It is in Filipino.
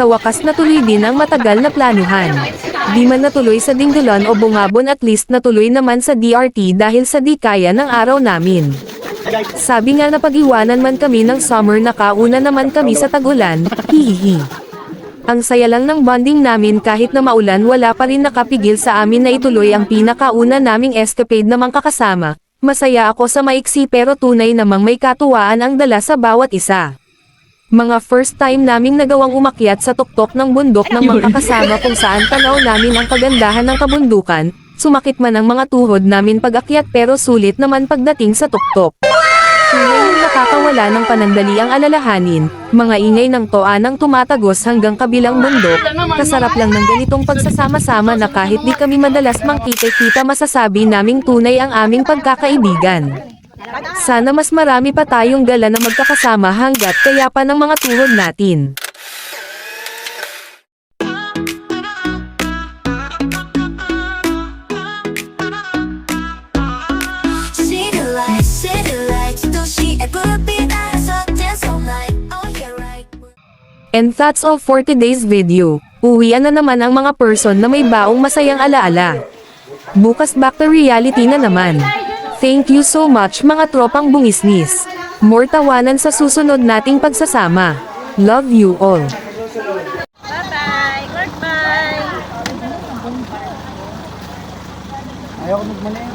Sa wakas natuloy din ang matagal na planuhan. Di man natuloy sa Dingdulan o Bungabon at least natuloy naman sa DRT dahil sa di kaya ng araw namin. Sabi nga na pag-iwanan man kami ng summer nakauna naman kami sa tagulan, hihihi. Ang saya lang ng bonding namin kahit na maulan wala pa rin nakapigil sa amin na ituloy ang pinakauna naming escapade na kakasama. Masaya ako sa maiksi pero tunay namang may katuwaan ang dala sa bawat isa. Mga first time naming nagawang umakyat sa tuktok ng bundok ng mga kasama kung saan tanaw namin ang kagandahan ng kabundukan, sumakit man ang mga tuhod namin pag-akyat pero sulit naman pagdating sa tuktok. Yung nakakawala ng panandali ang alalahanin, mga ingay ng toa ng tumatagos hanggang kabilang bundok, kasarap lang ng ganitong pagsasama-sama na kahit di kami madalas mangkita-kita masasabi naming tunay ang aming pagkakaibigan. Sana mas marami pa tayong gala na magkakasama hanggat kaya pa ng mga tuhod natin. And that's all for today's video. Uwian na naman ang mga person na may baong masayang alaala. Bukas back to reality na naman. Thank you so much mga tropang bungisnis. More tawanan sa susunod nating pagsasama. Love you all. Bye-bye. Goodbye. Ayaw ko magmanin.